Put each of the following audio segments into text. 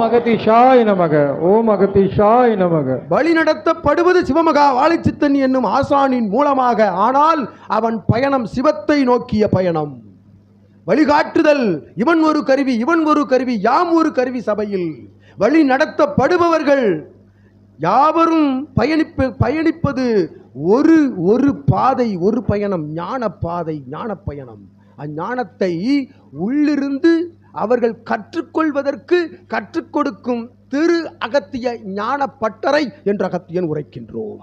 மகதிஷாய நமக ஓம் அகதிஷாய நமக. வழிநடத்தப்படுவது சிவமகா வாழைச்சித்தன் என்னும் ஆசானின் மூலமாக ஆனால் அவன் பயணம் சிவத்தை நோக்கிய பயணம். வழிகாட்டுதல் இவன் ஒரு கருவி இவன் ஒரு கருவி யாம் ஒரு கருவி சபையில். வழி நடத்தப்படுபவர்கள் யாவரும் பயணிப்பு பயணிப்பது ஒரு ஒரு பாதை ஒரு பயணம் ஞான பாதை ஞான பயணம். அஞ்ஞானத்தை உள்ளிருந்து அவர்கள் கற்றுக்கொள்வதற்கு கற்றுக் கொடுக்கும் திரு அகத்திய ஞான பட்டறை என்ற அகத்தியன் உரைக்கின்றோம்.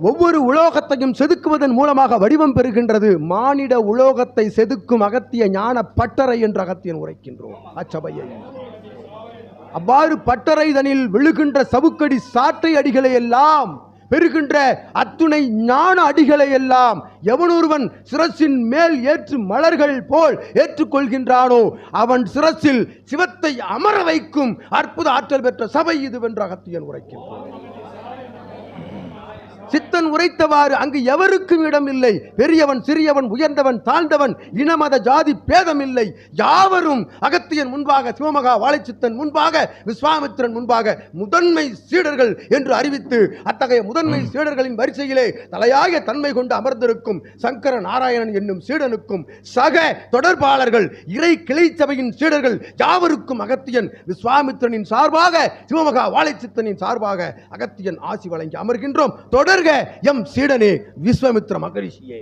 ஒவ்வொரு உலோகத்தையும் செதுக்குவதன் மூலமாக வடிவம் பெறுகின்றது. மானிட உலோகத்தை செதுக்கும் அகத்திய ஞான பட்டறை என்ற அகத்தியன் உரைக்கின்றோம். அச்சபையை. அவ்வாறு பட்டறைதனில் விழுகின்ற சவுக்கடி சாட்டை அடிகளை எல்லாம் பெறுகின்ற அத்துணை ஞான அடிகளை எல்லாம் எவனொருவன் சிரசின் மேல் ஏற்று மலர்கள் போல் ஏற்றுக்கொள்கின்றானோ அவன் சிரசில் சிவத்தை அமர வைக்கும் அற்புத ஆற்றல் பெற்ற சபை இதுவென்ற அகத்தியன் உரைக்கின்றான். சித்தன் உரைத்தவாறு அங்கு எவருக்கும் இடம் இல்லை பெரியவன் சிறியவன் உயர்ந்தவன் தாழ்ந்தவன் இனமத ஜாதி பேதம் இல்லை யாவரும் அகத்தியன் முன்பாக சிவமகா வாழைச்சித்தன் முன்பாக விஸ்வாமித்திரன் முன்பாக முதன்மை சீடர்கள் என்று அறிவித்து அத்தகைய முதன்மை சீடர்களின் வரிசையிலே தலையாய தன்மை கொண்டு அமர்ந்திருக்கும் சங்கர நாராயணன் என்னும் சீடனுக்கும் சக தொடர்பாளர்கள் இறை கிளை சபையின் சீடர்கள் யாவருக்கும் அகத்தியன் விஸ்வாமித்திரனின் சார்பாக சிவமகா வாழைச்சித்தனின் சார்பாக அகத்தியன் ஆசி வழங்கி அமர்கின்றோம். தொடர் உணர்க எம் சீடனே விஸ்வமித்ர மகரிஷியே.